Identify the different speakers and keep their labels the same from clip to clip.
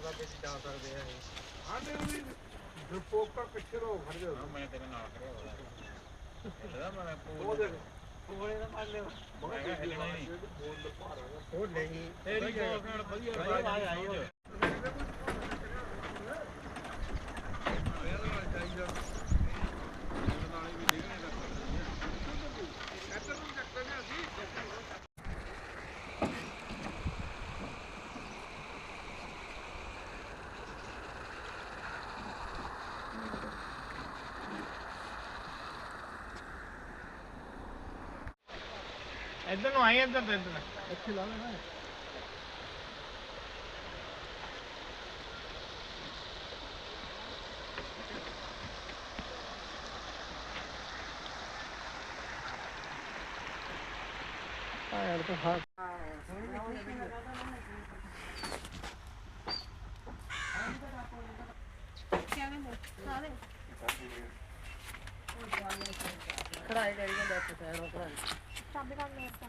Speaker 1: ਕਿ ਅਸੀਂ ਜਾ ਸਕਦੇ ਆ ਇਹ।
Speaker 2: ਆਂਦੇ ਵੀ ਰਿਪੋਰਟਰ ਪਿੱਛੇ ਰੋ ਖੜ ਜਾ
Speaker 1: ਮੈਂ ਤੇਰੇ ਨਾਲ ਖੜਿਆ ਹੋਇਆ। ਇਹਦਾ ਮੈਂ
Speaker 2: ਦੇਖ।
Speaker 1: ਪੂਲੇ ਦਾ ਫੜ ਲਿਓ। ਮੈਂ ਕਿਹਾ ਹਿੱਲਣਾ ਹੀ ਨਹੀਂ।
Speaker 2: ਬੋਲ ਭਾਰਾ
Speaker 1: ਉਹ ਨਹੀਂ। ਤੇਰੀ ਕੋਲ ਨਾਲ ਵਧੀਆ ਆਵਾਜ਼ ਆਈ ਇੱਧਰ ਨੂੰ ਆਈ ਇੱਧਰ ਤੇ ਇੱਧਰ।
Speaker 2: ਇੱਥੇ ਲਾ ਲੈਣਾ। ਆ ਯਾਰ, ਤਾਂ ਹਾਂ
Speaker 3: ਕਢਾਈ ਡੈਡੀ ਨੇ ਬੈਠੇ ਸਾਈਡ ਉਹ ਕਢਾਈ
Speaker 4: ਚਾਬੀ ਕੱਢ ਲੈ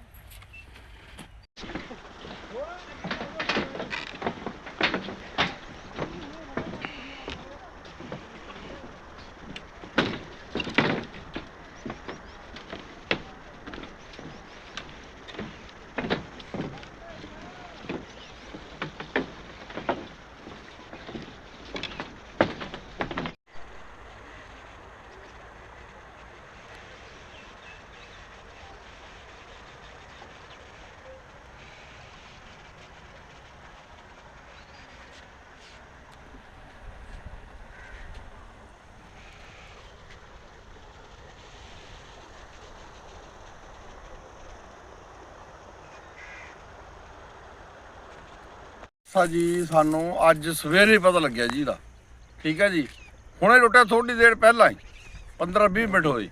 Speaker 4: ਆਪਾਂ
Speaker 2: ਸਾ ਜੀ ਸਾਨੂੰ ਅੱਜ ਸਵੇਰੇ ਪਤਾ ਲੱਗਿਆ ਜੀ ਦਾ ਠੀਕ ਹੈ ਜੀ? ਹੁਣੇ ਟੁੱਟਿਆ ਥੋੜੀ ਦੇਰ ਪਹਿਲਾਂ ਹੀ। 15 20 ਮਿੰਟ ਹੋਏ।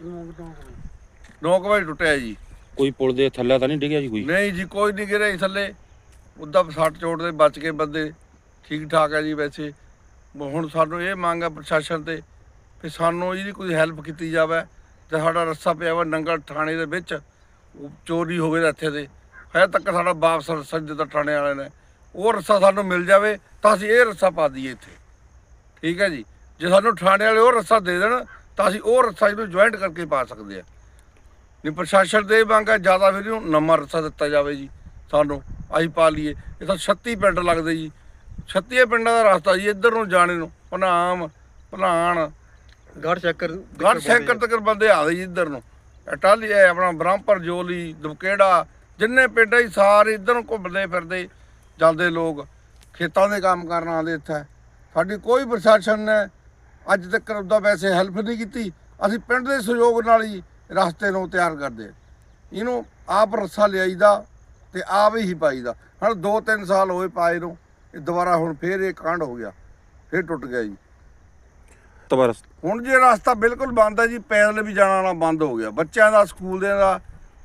Speaker 2: 9 ਵਜੇ ਟੁੱਟਿਆ ਜੀ।
Speaker 5: ਕੋਈ ਪੁਲ ਦੇ ਥੱਲੇ ਤਾਂ ਨਹੀਂ ਡਿੱਗਿਆ ਜੀ ਕੋਈ?
Speaker 2: ਨਹੀਂ ਜੀ ਕੋਈ ਨਹੀਂ ਗਿਰਿਆ ਜੀ ਥੱਲੇ। ਉਦਾਂ ਸੱਟ ਚੋਟ ਦੇ ਬਚ ਕੇ ਬੰਦੇ ਠੀਕ ਠਾਕ ਹੈ ਜੀ ਵੈਸੇ। ਹੁਣ ਸਾਨੂੰ ਇਹ ਮੰਗ ਹੈ ਪ੍ਰਸ਼ਾਸਨ ਤੇ ਕਿ ਸਾਨੂੰ ਇਹਦੀ ਕੋਈ ਹੈਲਪ ਕੀਤੀ ਜਾਵੇ। ਤੇ ਸਾਡਾ ਰੱਸਾ ਪਿਆ ਵਾ ਨੰਗਲ ਥਾਣੇ ਦੇ ਵਿੱਚ। ਚੋਰੀ ਹੋ ਗਈ ਇੱਥੇ ਦੇ ਹਜੇ ਤੱਕ ਸਾਡਾ ਵਾਪਸ ਰੱਸਾ ਜਿੱਦਾਂ ਥਾਣੇ ਵਾਲੇ ਨੇ। ਉਹ ਰੱਸਾ ਸਾਨੂੰ ਮਿਲ ਜਾਵੇ ਤਾਂ ਅਸੀਂ ਇਹ ਰੱਸਾ ਪਾ ਦਈਏ ਇੱਥੇ। ਠੀਕ ਹੈ ਜੀ? ਜੇ ਸਾਨੂੰ ਥਾਣੇ ਵਾਲੇ ਉਹ ਰੱਸਾ ਦੇ ਦੇਣ ਤਾਂ ਅਸੀਂ ਉਹ ਰੱਸਾ ਇਹਨੂੰ ਜੁਆਇੰਟ ਕਰਕੇ ਪਾ ਸਕਦੇ ਆ ਨਹੀਂ ਪ੍ਰਸ਼ਾਸਨ ਦੇ ਮੰਗ ਹੈ ਜ਼ਿਆਦਾ ਫਿਰ ਇਹਨੂੰ ਨੰਬਰ ਰੱਸਾ ਦਿੱਤਾ ਜਾਵੇ ਜੀ ਸਾਨੂੰ। ਅਸੀਂ ਪਾ ਲਈਏ। ਇਹ ਤਾਂ 36 ਪਿੰਡ ਲੱਗਦੇ ਜੀ। 36 ਪਿੰਡਾਂ ਦਾ ਰਸਤਾ ਜੀ ਇੱਧਰ ਨੂੰ ਜਾਣੇ ਨੂੰ ਭਨਾਮ ਭਲਾਣ
Speaker 1: ਗੜ ਚੱਕਰ
Speaker 2: ਗੜ ਸੈਂਕਰ ਤੱਕ ਬੰਦੇ ਆਦੇ ਜੀ ਇੱਧਰ ਨੂੰ। ਟਾਲੀ ਹੈ ਆਪਣਾ ਬ੍ਰਹਮਪੁਰ ਜੋਲੀ ਦੁਪਕੇੜਾ ਜਿੰਨੇ ਪਿੰਡ ਹੈ ਸਾਰੇ ਇੱਧਰ ਨੂੰ ਘੁੰਮਦੇ ਫਿਰਦੇ। ਜਾਂਦੇ ਲੋਕ ਖੇਤਾਂ ਦੇ ਕੰਮ ਕਰਨ ਆਉਂਦੇ ਇੱਥੇ। ਸਾਡੀ ਕੋਈ ਪ੍ਰਸ਼ਾਸਨ ਨੇ ਅੱਜ ਤੱਕ ਉਹਦਾ ਵੈਸੇ ਹੈਲਪ ਨਹੀਂ ਕੀਤੀ। ਅਸੀਂ ਪਿੰਡ ਦੇ ਸਹਿਯੋਗ ਨਾਲ ਹੀ ਰਸਤੇ ਨੂੰ ਤਿਆਰ ਕਰਦੇ। ਇਹਨੂੰ ਆਪ ਰੱਸਾ ਲਿਆਈਦਾ ਤੇ ਆਪ ਹੀ ਪਾਈਦਾ। ਹੁਣ 2-3 ਸਾਲ ਹੋਏ ਪਾਏ ਨੂੰ ਇਹ ਦੁਬਾਰਾ ਹੁਣ ਫੇਰ ਇਹ ਕਾਂਡ ਹੋ ਗਿਆ ਫੇਰ ਟੁੱਟ ਗਿਆ ਜੀ।
Speaker 5: ਤਬਰ
Speaker 2: ਹੁਣ ਜੇ ਰਸਤਾ ਬਿਲਕੁਲ ਬੰਦ ਹੈ ਜੀ ਪੈਦਲ ਵੀ ਜਾਣਾ ਆਉਣਾ ਬੰਦ ਹੋ ਗਿਆ। ਬੱਚਿਆਂ ਦਾ ਸਕੂਲ ਦੇ ਦਾ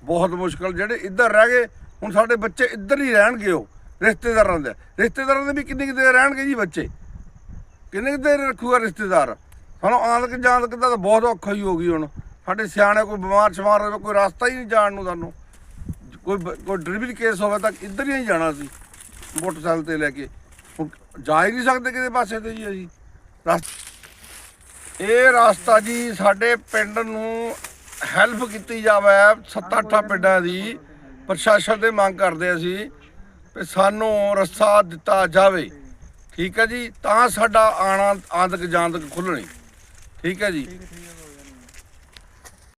Speaker 2: ਬਹੁਤ ਮੁਸ਼ਕਲ। ਜਿਹੜੇ ਇੱਧਰ ਰਹਿ ਗਏ ਹੁਣ ਸਾਡੇ ਬੱਚੇ ਇੱਧਰ ਹੀ ਰਹਿਣਗੇ ਉਹ। ਰਿਸ਼ਤੇਦਾਰਾਂ ਦੇ। ਰਿਸ਼ਤੇਦਾਰਾਂ ਦੇ ਵੀ ਕਿੰਨੀ ਕੁ ਦੇਰ ਰਹਿਣਗੇ ਜੀ ਬੱਚੇ? ਕਿੰਨੀ ਕੁ ਦੇਰ ਰੱਖੂਗਾ ਰਿਸ਼ਤੇਦਾਰ? ਸਾਨੂੰ ਆਂਦ ਕੇ ਜਾਣ ਤਾਂ ਬਹੁਤ ਔਖਾ ਹੀ ਹੋ ਗਈ ਹੁਣ। ਸਾਡੇ ਸਿਆਣੇ ਕੋਈ ਬਿਮਾਰ ਸ਼ਮਾਰ ਹੋਵੇ, ਕੋਈ ਰਸਤਾ ਹੀ ਨਹੀਂ ਜਾਣ ਨੂੰ ਸਾਨੂੰ। ਕੋਈ ਕੋਈ ਡਿਲੀਵਰੀ ਕੇਸ ਹੋਵੇ ਤਾਂ ਇੱਧਰ ਹੀ ਜਾਣਾ ਸੀ, ਮੋਟਰਸਾਈਕਲ ਤੇ ਲੈ ਕੇ। ਹੁਣ ਜਾ ਹੀ ਨਹੀਂ ਸਕਦੇ ਕਿਸੇ ਪਾਸੇ ਤੇ ਜੀ ਅਸੀਂ। ਇਹ ਰਸਤਾ ਜੀ ਸਾਡੇ ਪਿੰਡ ਨੂੰ ਹੈਲਪ ਕੀਤੀ ਜਾਵੇ। ਸੱਤ ਅੱਠ ਪਿੰਡਾਂ ਦੀ ਪ੍ਰਸ਼ਾਸਨ ਦੇ ਮੰਗ ਕਰਦੇ ਅਸੀਂ। ਵੀ ਸਾਨੂੰ ਰਸਤਾ ਦਿੱਤਾ ਜਾਵੇ। ਠੀਕ ਹੈ ਜੀ? ਤਾਂ ਸਾਡਾ ਆਣਾ ਆਂਦਕ ਜਾਂਦਕ ਖੁੱਲਣੀ ਠੀਕ ਹੈ ਜੀ